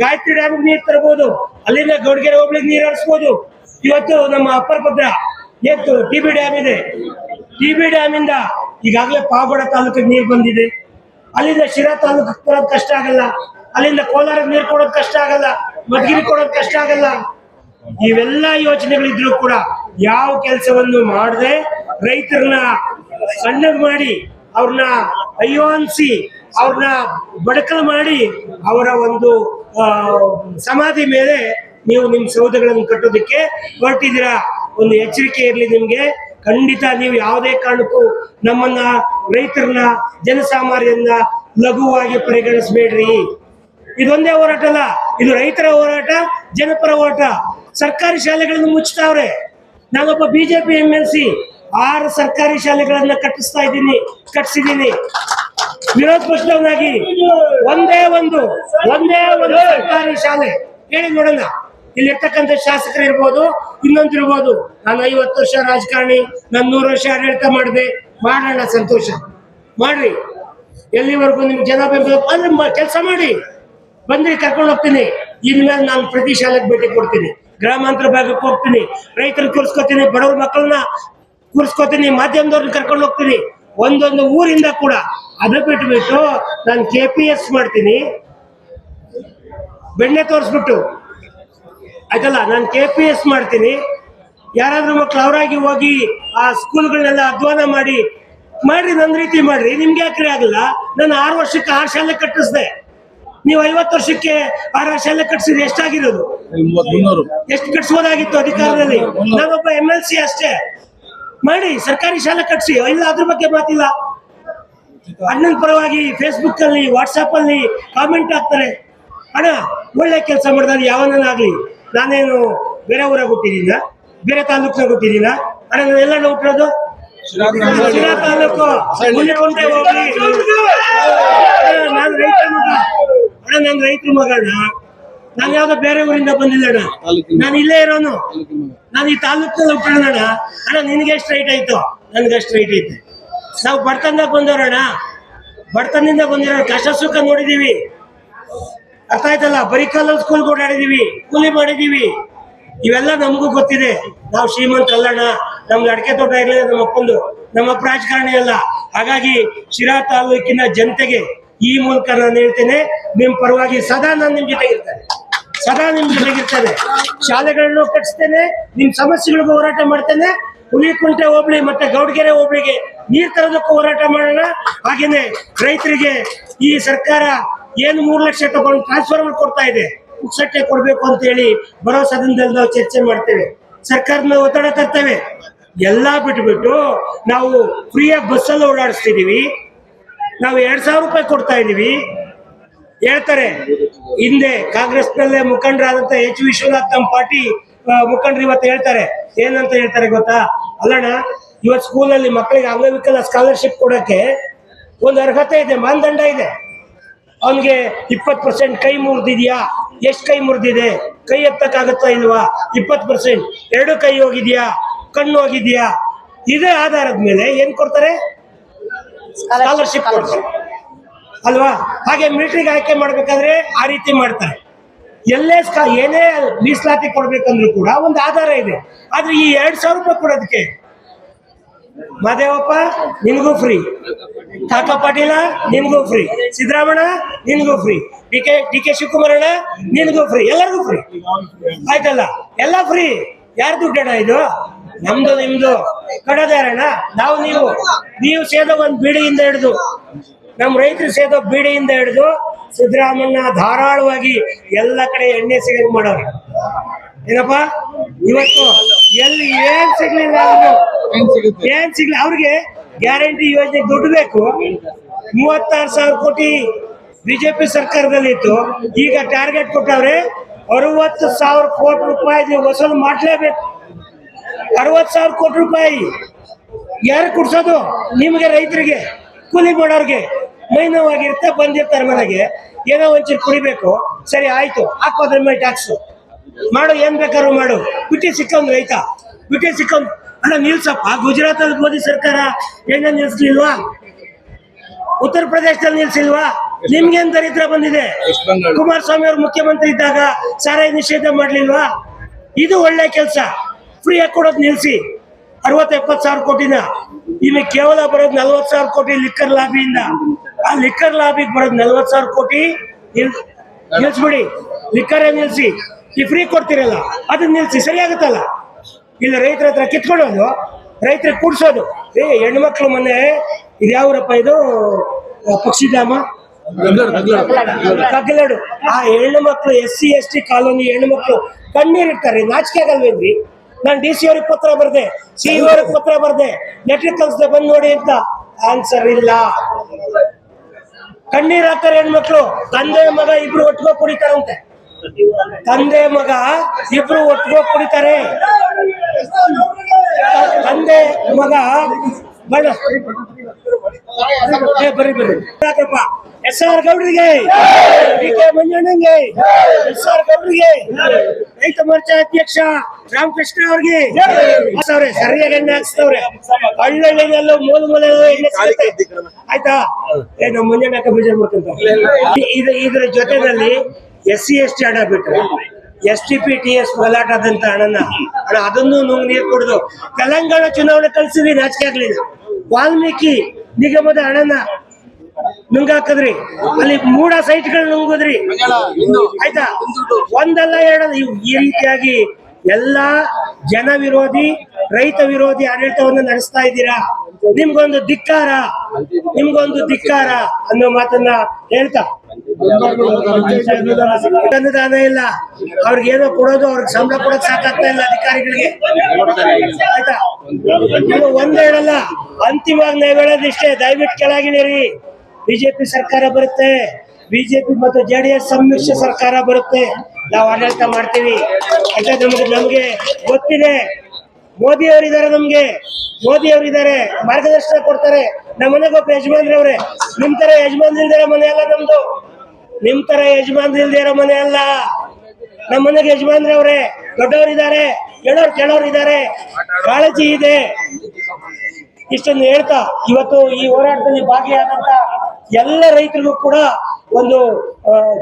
A: ಗಾಯತ್ರಿ ಡ್ಯಾಮ್ ನೀರು ತರಬಹುದು ಅಲ್ಲಿಂದ ಗೌಡ್ಗೆರೆ ಹೋಗ್ಲಿಕ್ಕೆ ನೀರು ಹರಿಸ್ಬೋದು. ಇವತ್ತು ನಮ್ಮ ಅಪ್ಪರ್ ಭದ್ರ ಎತ್ತು ಟಿ ಬಿ ಡ್ಯಾಮ್ ಇದೆ. ಟಿ ಬಿ ಡ್ಯಾಮ್ ಇಂದ ಈಗಾಗಲೇ ಪಾವಗಡ ತಾಲೂಕಿಗೆ ನೀರು ಬಂದಿದೆ. ಅಲ್ಲಿಂದ ಶಿರಾ ತಾಲೂಕಿಗೆ ಕೊಡೋದು ಕಷ್ಟ ಆಗಲ್ಲ. ಅಲ್ಲಿಂದ ಕೋಲಾರಕ್ಕೆ ನೀರು ಕೊಡೋದು ಕಷ್ಟ ಆಗಲ್ಲ. ಮಧುಗಿರಿ ಕೊಡೋದು ಕಷ್ಟ ಆಗಲ್ಲ. ಇವೆಲ್ಲ ಯೋಚನೆಗಳಿದ್ರು ಕೂಡ ಯಾವ ಕೆಲಸವನ್ನು ಮಾಡದೆ ರೈತರನ್ನ ಸಣ್ಣದ್ ಮಾಡಿ ಅವ್ರನ್ನ ಅಯ್ಯೋ ಅನ್ಸಿ ಅವ್ರನ್ನ ಬಡಕಲು ಮಾಡಿ ಅವರ ಒಂದು ಸಮಾಧಿ ಮೇಲೆ ನೀವು ನಿಮ್ ಸೌಧಗಳನ್ನು ಕಟ್ಟೋದಕ್ಕೆ ಹೊರಟಿದ್ದೀರಾ? ಒಂದು ಎಚ್ಚರಿಕೆ ಇರಲಿ ನಿಮ್ಗೆ. ಖಂಡಿತ ನೀವು ಯಾವುದೇ ಕಾರಣಕ್ಕೂ ನಮ್ಮನ್ನ ರೈತರನ್ನ, ಜನಸಾಮಾನ್ಯರನ್ನ ಲಘುವಾಗಿ ಪರಿಗಣಿಸಬೇಡ್ರಿ. ಇದೊಂದೇ ಹೋರಾಟ ಅಲ್ಲ, ಇದು ರೈತರ ಹೋರಾಟ, ಜನಪರ ಹೋರಾಟ. ಸರ್ಕಾರಿ ಶಾಲೆಗಳನ್ನು ಮುಚ್ತಾವ್ರೆ ನಾನೊಬ್ಬ ಬಿಜೆಪಿ ಎಂ ಎಲ್ ಸಿ ಆರು ಸರ್ಕಾರಿ ಶಾಲೆಗಳನ್ನ ಕಟ್ಟಿಸ್ತಾ ಇದ್ದೀನಿ ಕಟ್ಟಿಸಿದ್ದೀನಿ ವಿರೋಧ ಪಕ್ಷದವನಾಗಿ ಒಂದೇ ಒಂದು ಒಂದೇ ಒಂದು ಸರ್ಕಾರಿ ಶಾಲೆ. ಹೇಳಿ ನೋಡೋಣ. ಇಲ್ಲಿ ಇರ್ತಕ್ಕಂತ ಶಾಸಕರು ಇರ್ಬೋದು ಇನ್ನೊಂದು ಇರ್ಬೋದು ನಾನು ಐವತ್ತು ವರ್ಷ ರಾಜಕಾರಣಿ, ನಾನು ನೂರು ವರ್ಷ ಆಡಳಿತ ಮಾಡಿದೆ. ಮಾಡೋಣ ಸಂತೋಷ. ಮಾಡ್ರಿ. ಎಲ್ಲಿವರೆಗೂ ನಿಮ್ಗೆ ಜನ ಬೆಂಬಲ ಅಂದ್ರೆ ಕೆಲಸ ಮಾಡಿ. ಬಂದ್ರಿ, ಕರ್ಕೊಂಡು ಹೋಗ್ತೀನಿ. ಇನ್ಮೇಲೆ ನಾನು ಪ್ರತಿ ಶಾಲೆಗೆ ಭೇಟಿ ಕೊಡ್ತೀನಿ. ಗ್ರಾಮಾಂತರ ಭಾಗಕ್ಕೆ ಹೋಗ್ತೀನಿ. ರೈತರು ಕೂರಿಸ್ಕೊತೀನಿ ಬಡವ್ರ ಮಕ್ಕಳನ್ನ ಕೂರಿಸ್ಕೊತೀನಿ ಮಾಧ್ಯಮದವ್ರನ್ನ ಕರ್ಕೊಂಡು ಹೋಗ್ತೀನಿ. ಒಂದೊಂದು ಊರಿಂದ ಕೂಡ ಅದು ಬಿಟ್ಬಿಟ್ಟು ನಾನು ಕೆ ಪಿ ಎಸ್ ಮಾಡ್ತೀನಿ. ಬೆಣ್ಣೆ ತೋರಿಸ್ಬಿಟ್ಟು. ಆಯ್ತಲ್ಲ? ನಾನು ಕೆ ಪಿ ಎಸ್ ಮಾಡ್ತೀನಿ. ಯಾರಾದ್ರೂ ಮಕ್ಳು ಅವರಾಗಿ ಹೋಗಿ ಆ ಸ್ಕೂಲ್ಗಳನ್ನೆಲ್ಲ ಅಧ್ವಾನ ಮಾಡಿ ಮಾಡ್ರಿ ನನ್ನ ರೀತಿ ಮಾಡ್ರಿ. ನಿಮ್ಗೆ ಯಾಕ್ರಿ ಆಗಲ್ಲ? ನಾನು ಆರು ವರ್ಷಕ್ಕೆ ಆರು ಶಾಲೆ ಕಟ್ಟಿಸ್ದೆ. ನೀವು ಐವತ್ತು ವರ್ಷಕ್ಕೆ ಆರು ಶಾಲೆ ಕಟ್ಸಿದ್ರೆ ಎಷ್ಟಾಗಿರೋದು? ಎಷ್ಟು ಕಟ್ಸ್ಬೋದಾಗಿತ್ತು ಅಧಿಕಾರದಲ್ಲಿ? ನಾನೊಬ್ಬ ಎಂ ಎಲ್ ಸಿ ಅಷ್ಟೇ. ಮಾಡಿ ಸರ್ಕಾರಿ ಶಾಲೆ ಕಟ್ಸಿ. ಇಲ್ಲ ಅದ್ರ ಬಗ್ಗೆ ಮಾತಿಲ್ಲ. ಅಣ್ಣನ ಪರವಾಗಿ ಫೇಸ್ಬುಕ್ ಅಲ್ಲಿ ವಾಟ್ಸಪ್ ಅಲ್ಲಿ ಕಾಮೆಂಟ್ ಹಾಕ್ತಾರೆ. ಅಣ್ಣ ಒಳ್ಳೆ ಕೆಲಸ ಮಾಡಿದ್ರೆ ಯಾವನಾಗ್ಲಿ ನಾನೇನು ಬೇರೆ ಊರಾಗ ಹುಟ್ಟಿದೀನ? ಬೇರೆ ತಾಲೂಕ್ನಾಗ ಹುಟ್ಟಿದೀನ? ಅಣ್ಣ ನಾನು ಎಲ್ಲ ಹುಟ್ಟಿರೋದು? ತಾಲೂಕು. ಹೋಗ್ಲಿ. ನಾನು ರೈತರ ಮಗ. ಅಣ್ಣ ನಾನು ರೈತ ಮಗ ಅಣ್ಣ ನಾನು ಯಾವ್ದೋ ಬೇರೆ ಊರಿಂದ ಬಂದಿಲ್ಲ ಅಣ್ಣ. ನಾನು ಇಲ್ಲೇ ಇರೋನು. ನಾನು ಈ ತಾಲೂಕಿನಲ್ಲಿ ಹುಟ್ಟೋಣ ಅಣ್ಣ. ನಿನಗೆ ಎಷ್ಟು ರೈಟ್ ಆಯ್ತು. ನನ್ಗೆ ಅಷ್ಟು ರೈಟ್ ಐತೆ ನಾವು ಬಡತನದಾಗ ಬಂದವರಣ್ಣ ಬಡತನದಿಂದ ಬಂದಿರೋ ಕಷ್ಟ ಸುಖ ನೋಡಿದೀವಿ. ಅರ್ಥ ಆಯ್ತಲ್ಲ? ಬರೀ ಕಾಲಲ್ಲಿ ಸ್ಕೂಲ್ಗೆ ಓಡಾಡಿದೀವಿ ಕೂಲಿ ಮಾಡಿದೀವಿ. ಇವೆಲ್ಲ ನಮಗೂ ಗೊತ್ತಿದೆ. ನಾವು ಶ್ರೀಮಂತರಲ್ಲಣ್ಣ ನಮ್ಗೆ ಅಡಿಕೆ ತೋಟ ಇರಲಿಲ್ಲ ನಮ್ಮ ಅಪ್ಪಂದು ನಮ್ಮ ರಾಜಕಾರಣಿ ಅಲ್ಲ. ಹಾಗಾಗಿ ಶಿರಾ ತಾಲೂಕಿನ ಜನತೆಗೆ ಈ ಮೂಲಕ ನಾನು ಹೇಳ್ತೇನೆ ನಿಮ್ಮ ಪರವಾಗಿ ಸದಾ ನಾನು ನಿಮ್ಮ ಜೊತೆ ಇರ್ತೇನೆ ಸದಾ ನಿಮ್ ಜೊತೆಗಿರ್ತೇನೆ. ಶಾಲೆಗಳನ್ನು ಕಟ್ಟಿಸ್ತೇನೆ, ನಿಮ್ ಸಮಸ್ಯೆಗಳಿಗೂ ಹೋರಾಟ ಮಾಡ್ತೇನೆ. ಹುಲಿಕುಂಟೆ ಹೋಬಳಿ ಮತ್ತೆ ಗೌಡಗೆರೆ ಹೋಬಳಿಗೆ ನೀರ್ ತರೋದಕ್ಕೂ ಹೋರಾಟ ಮಾಡೋಣ. ಹಾಗೇನೆ ರೈತರಿಗೆ ಈ ಸರ್ಕಾರ ಏನು ಮೂರು ಲಕ್ಷ ತಗೊಂಡು ಟ್ರಾನ್ಸ್ಫಾರ್ಮರ್ ಕೊಡ್ತಾ ಇದೆ, ಪುಕ್ಸಟ್ಟೆ ಕೊಡ್ಬೇಕು ಅಂತ ಹೇಳಿ ಬರೋ ಸದನದಲ್ಲಿ ನಾವು ಚರ್ಚೆ ಮಾಡ್ತೇವೆ. ಸರ್ಕಾರದ ಒತ್ತಡ ತರ್ತೇವೆ. ಎಲ್ಲಾ ಬಿಟ್ಬಿಟ್ಟು ನಾವು ಫ್ರೀಯಾಗಿ ಬಸ್ಸಲ್ಲಿ ಓಡಾಡಿಸ್ತಿದೀವಿ ನಾವು ಎರಡ್ ಸಾವಿರ ರೂಪಾಯಿ ಕೊಡ್ತಾ ಇದೀವಿ ಹೇಳ್ತಾರೆ ಹಿಂದೆ ಕಾಂಗ್ರೆಸ್ನಲ್ಲೇ ಮುಖಂಡರಾದಂತ ಎಚ್ ವಿಶ್ವನಾಥ್ ನಮ್ಮ ಪಾರ್ಟಿ ಮುಖಂಡರು ಇವತ್ತು ಹೇಳ್ತಾರೆ. ಏನಂತ ಹೇಳ್ತಾರೆ ಗೊತ್ತಾ? ಅಲ್ಲಣ್ಣ ಇವತ್ತು ಸ್ಕೂಲಲ್ಲಿ ಮಕ್ಕಳಿಗೆ ಅಂಗವಿಕಲ ಸ್ಕಾಲರ್ಶಿಪ್ ಕೊಡಕ್ಕೆ ಒಂದು ಅರ್ಹತೆ ಇದೆ ಮಾನದಂಡ ಇದೆ. ಅವನಿಗೆ ಇಪ್ಪತ್ತು ಪರ್ಸೆಂಟ್ ಕೈ ಮುರಿದಿದ್ಯಾ? ಎಷ್ಟು ಕೈ ಮುರಿದಿದೆ? ಕೈ ಎತ್ತಕ್ಕಾಗತ್ತಾ ಇಲ್ವಾ? ಇಪ್ಪತ್ತು ಪರ್ಸೆಂಟ್ ಎರಡು ಕೈ ಹೋಗಿದ್ಯಾ? ಕಣ್ಣು ಹೋಗಿದ್ಯಾ? ಇದೇ ಆಧಾರದ ಮೇಲೆ ಏನು ಕೊಡ್ತಾರೆ? ಸ್ಕಾಲರ್ಶಿಪ್ ಕೊಡ್ತಾರೆ. ಅಲ್ವಾ? ಹಾಗೆ ಮಿಲಿಟರಿಗೆ ಆಯ್ಕೆ ಮಾಡ್ಬೇಕಾದ್ರೆ ಆ ರೀತಿ ಮಾಡ್ತಾರೆ. ಎಲ್ಲೇ ಏನೇ ಮೀಸಲಾತಿ ಕೊಡ್ಬೇಕಂದ್ರೂ ಕೂಡ ಒಂದು ಆಧಾರ ಇದೆ. ಆದ್ರೆ ಈ ಎರಡ್ ಸಾವಿರ ರೂಪಾಯಿ ಕೊಡೋದಕ್ಕೆ ಮಾದೇವಪ್ಪ, ನಿಮಗೂ ಫ್ರೀ ತಾತ ಪಾಟೀಲ, ನಿಮಗೂ ಫ್ರೀ ಸಿದ್ದರಾಮಣ್ಣ ನಿನಗೂ free D K D K ಶಿವಕುಮಾರಣ್ಣ ನಿನಗೂ ಫ್ರೀ ಎಲ್ಲರಿಗೂ ಫ್ರೀ ಆಯ್ತಲ್ಲ? ಎಲ್ಲ ಫ್ರೀ ಯಾರು ದುಡ್ಡಣ ಇದು? ನಮ್ದು ನಿಮ್ದು. ಕಡದಾರಣ್ಣ ನಾವು ನೀವು. ನೀವು ಸೇದ ಒಂದು ಬೀಡಿಯಿಂದ ಹಿಡಿದು. ನಮ್ಮ ರೈತರು ಸೇದೋ ಬೀಡಿಯಿಂದ ಹಿಡಿದು ಸಿದ್ದರಾಮಣ್ಣ ಧಾರಾಳವಾಗಿ ಎಲ್ಲ ಕಡೆ ಎಣ್ಣೆ ಸಿಗಂಗ್ ಮಾಡೋರು. ಏನಪ್ಪ? ಇವತ್ತು ಎಲ್ಲಿ ಏನ್ ಸಿಗ್ಲಿಲ್ಲ ಏನ್ ಸಿಗ್ಲಿ ಅವ್ರಿಗೆ ಗ್ಯಾರಂಟಿ ಯೋಜನೆ ದುಡ್ಡು ಬೇಕು. ಮೂವತ್ತಾರು ಸಾವಿರ ಕೋಟಿ ಬಿಜೆಪಿ ಸರ್ಕಾರದಲ್ಲಿ ಇತ್ತು ಈಗ ಟಾರ್ಗೆಟ್ ಕೊಟ್ಟವ್ರೆ ಅರವತ್ತು ಸಾವಿರ ಕೋಟಿ ರೂಪಾಯಿ ವಸೂಲು ಮಾಡ್ಲೇಬೇಕು. ಅರವತ್ತು ಸಾವಿರ ಕೋಟಿ ರೂಪಾಯಿ ಯಾರು ಕೊಡ್ಸೋದು? ನಿಮಗೆ ರೈತರಿಗೆ ಕೂಲಿ ಮಾಡೋರ್ಗೆ. ಮೈ ನೋವಾಗಿರುತ್ತೆ ಬಂದಿರ್ತಾರೆ ಮನೆಗೆ. ಏನೋ ಒಂಚೂರು ಕುಡಿಬೇಕು. ಸರಿ ಆಯ್ತು. ಹಾಕೋದ್ರ ಮೇಲೆ ಟ್ಯಾಕ್ಸು ಮಾಡು ಏನ್ ಬೇಕಾದ್ರು ಮಾಡು. ಬಿಟ್ಟಿ ಸಿಕ್ಕಂದ್ ರೈತ. ಬಿಟ್ಟಿ ಸಿಕ್ಕಂದ್ ಅಣ್ಣ ನಿಲ್ಸಪ್ಪ. ಗುಜರಾತ್ ಅಲ್ಲಿ ಮೋದಿ ಸರ್ಕಾರ ಏನ ನಿಲ್ಸ್ಲಿಲ್ವಾ? ಉತ್ತರ ಪ್ರದೇಶದಲ್ಲಿ ನಿಲ್ಸಿಲ್ವಾ? ನಿಮ್ಗೇನ್ ದರಿದ್ರ ಬಂದಿದೆ. ಕುಮಾರಸ್ವಾಮಿ ಅವರು ಮುಖ್ಯಮಂತ್ರಿ ಇದ್ದಾಗ ಸಾರಾಯಿ ನಿಷೇಧ ಮಾಡ್ಲಿಲ್ವಾ? ಇದು ಒಳ್ಳೆ ಕೆಲಸ. ಫ್ರೀ ಆಗಿ ಕೊಡೋದು ನಿಲ್ಸಿ. ಅರವತ್ತು ಎಪ್ಪತ್ತು ಸಾವಿರ ಕೋಟಿನ. ಇನ್ನು ಕೇವಲ ಬರೋದು ನಲ್ವತ್ತು ಸಾವಿರ ಕೋಟಿ ಲಿಕ್ಕರ್ ಲಾಬಿಯಿಂದ ಆ ಲಿಕ್ಕರ್ ಲಾಬಿಗೆ ಬರೋದು ನಲ್ವತ್ತು ಸಾವಿರ ಕೋಟಿ ನಿಲ್ಸ್ಬಿಡಿ. ಲಿಕ್ಕರೇ ನಿಲ್ಸಿ. ಈ ಫ್ರೀ ಕೊಡ್ತಿರಲ್ಲ ಅದನ್ನ ನಿಲ್ಸಿ. ಸರಿಯಾಗುತ್ತಲ್ಲ ಇಲ್ಲ, ರೈತರ ಹತ್ರ ಕಿತ್ಕೊಳ್ಳೋದು, ರೈತರಿಗೆ ಕೂಡ್ಸೋದು. ಏ, ಹೆಣ್ಮಕ್ಳು ಮೊನ್ನೆ ಇದು ಯಾವ್ರಪ್ಪ ಇದು? ಪಕ್ಷಿಧಾಮ ಕಗ್ಗಲಡು. ಆ ಹೆಣ್ಣು ಮಕ್ಕಳು S C, S T colony ಹೆಣ್ಣು ಮಕ್ಕಳು ಕಣ್ಣೀರಿಡ್ತಾರೆ ನಾಚಿಕೆ ಆಗಲ್ವೇನ್ರಿ ನಾನು ಡಿ ಸಿ ಅವ್ರಿಗೆ ಪತ್ರ ಬರ್ದೆ. ಸಿ ಅವ್ರಿಗೆ ಪತ್ರ ಬರ್ದೆ. ಲೆಟರ್ ಕಳ್ಸ್ದೆ, ಬಂದ್ ನೋಡಿ ಅಂತ. ಆನ್ಸರ್ ಇಲ್ಲ. ಕಣ್ಣೀರ್ ಹಾಕ್ತಾರೆ ಹೆಣ್ಮಕ್ಳು. ತಂದೆ ಮಗ ಇಬ್ರು ಒಟ್ಕೋ ಕುಡಿತಾರಂತೆ. ತಂದೆ ಮಗ ಇಬ್ರು ಒಟ್ಕೋ ಕುಡಿತಾರೆ. ತಂದೆ ಮಗ ಬಣ್ಣ. ಬರ್ರಿ ಬರ್ರಿ. ಎಸ್ ಆರ್ ಗೌಡ್ರಿಗೆ. ಡಿ ಕೆ ಮಂಜಣ್ಣಂಗೆ ಎಸ್ ಆರ್ ಗೌಡ್ರಿಗೆ. ರೈತ ಮೋರ್ಚಾ ಅಧ್ಯಕ್ಷ ರಾಮಕೃಷ್ಣ ಅವ್ರಿಗೆ. ಅವ್ರೆ ಸರಿಯಾಗಿ ಎಣ್ಣೆ ಹಾಕ್ಸ್ತವ್ರೆ ಹಳ್ಳಿನಲ್ಲೂ ಮೂಲ ಮೂಲ ಎಣ್ಣೆ ಸಿಗುತ್ತೆ. ಆಯ್ತಾ? ಏ ನಮ್ಮ ಮಂಜಣ್ಣ ಬೇಜಾರು ಮಾಡ್ಕೊಂತ? ಇದ್ರ ಜೊತೆನಲ್ಲಿ ಎಸ್ ಸಿ ಎಸ್ ಟಿ ಹಣ ಬಿಟ್ರೆ. S T P T S ಗಲಾಟದಂತ ಹಣನ ಅಣ್ಣ ಅದನ್ನು ನುಂಗ್ ನೀರು ಕುಡಿದು. ತೆಲಂಗಾಣ ಚುನಾವಣೆ ಕಳ್ಸಿದ್ರಿ ನಾಚಿಕೆ ಆಗ್ಲಿಲ್ಲ. ವಾಲ್ಮೀಕಿ ನಿಗಮದ ಹಣನ ನುಂಗಾಕದ್ರಿ. ಅಲ್ಲಿ ಮೂಡ ಸೈಟ್ಗಳು ನುಂಗುದ್ರಿ. ಆಯ್ತಾ? ಒಂದಲ್ಲ ಎರಡಲ್ಲ ಈ ರೀತಿಯಾಗಿ ಎಲ್ಲಾ ಜನ ವಿರೋಧಿ, ರೈತ ವಿರೋಧಿ ಆಡಳಿತವನ್ನು ನಡೆಸ್ತಾ ಇದ್ದೀರಾ? ನಿಮ್ಗೊಂದು ಧಿಕ್ಕಾರ. ನಿಮ್ಗೊಂದು ಧಿಕ್ಕಾರ ಅನ್ನೋ ಮಾತನ್ನ ಹೇಳ್ತಾ. ಅನುದಾನ ಇಲ್ಲ. ಅವ್ರಿಗೆ ಏನೋ ಕೊಡೋದು ಅವ್ರಿಗೆ ಸಂಬಳ ಕೊಡೋದು ಸಾಕಾಗ್ತಾ ಇಲ್ಲ ಅಧಿಕಾರಿಗಳಿಗೆ. ಆಯ್ತಾ? ನೀವು ಒಂದೇ ಹೇಳಲ್ಲ ಅಂತಿಮವಾಗಿ ನಾವು ಹೇಳೋದಿಷ್ಟೇ ದಯವಿಟ್ಟು ಕೆಳಗಿಳಿರಿ ಬಿಜೆಪಿ ಸರ್ಕಾರ ಬರುತ್ತೆ. ಬಿಜೆಪಿ ಮತ್ತು ಜೆಡಿಎಸ್ ಸಮ್ಮಿಶ್ರ ಸರ್ಕಾರ ಬರುತ್ತೆ. ನಾವು ಆಡಳಿತ ಮಾಡ್ತೀವಿ. ಅಂತ ನಮಗೆ ನಮ್ಗೆ ಗೊತ್ತಿದೆ. ಮೋದಿ ಅವರಿದ್ದಾರೆ ನಮ್ಗೆ. ಮೋದಿ ಅವರಿದ್ದಾರೆ. ಮಾರ್ಗದರ್ಶನ ಕೊಡ್ತಾರೆ. ನಮ್ಮ ಮನೆಗೆ ಒಬ್ಬ ಯಜಮಾನ್ರವ್ರೆ ನಿಮ್ ತರ ಯಜಮಾನ್ ಇಲ್ದಿರೋ ಮನೆ ಅಲ್ಲ ನಮ್ದು. ನಿಮ್ ತರ ಯಜಮಾನ್ ಇಲ್ದೇ ಇರೋ ಮನೆ ಅಲ್ಲ. ನಮ್ಮ ಮನೆಗೆ ಯಜಮಾನ್ರವ್ರೆ ದೊಡ್ಡವರಿದ್ದಾರೆ. ಹೇಳೋರು ಕೇಳೋರು ಇದ್ದಾರೆ ಕಾಳಜಿ ಇದೆ. ಇಷ್ಟೊಂದು ಹೇಳ್ತಾ, ಇವತ್ತು ಈ ಹೋರಾಟದಲ್ಲಿ ಭಾಗಿಯಾದಂತ ಎಲ್ಲ ರೈತರಿಗೂ ಕೂಡ ಒಂದು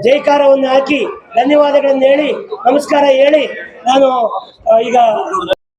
A: ಜೈಕಾರವನ್ನು ಹಾಕಿ ಧನ್ಯವಾದಗಳನ್ನು ಹೇಳಿ, ನಮಸ್ಕಾರ ಹೇಳಿ, ನಾನು ಈಗ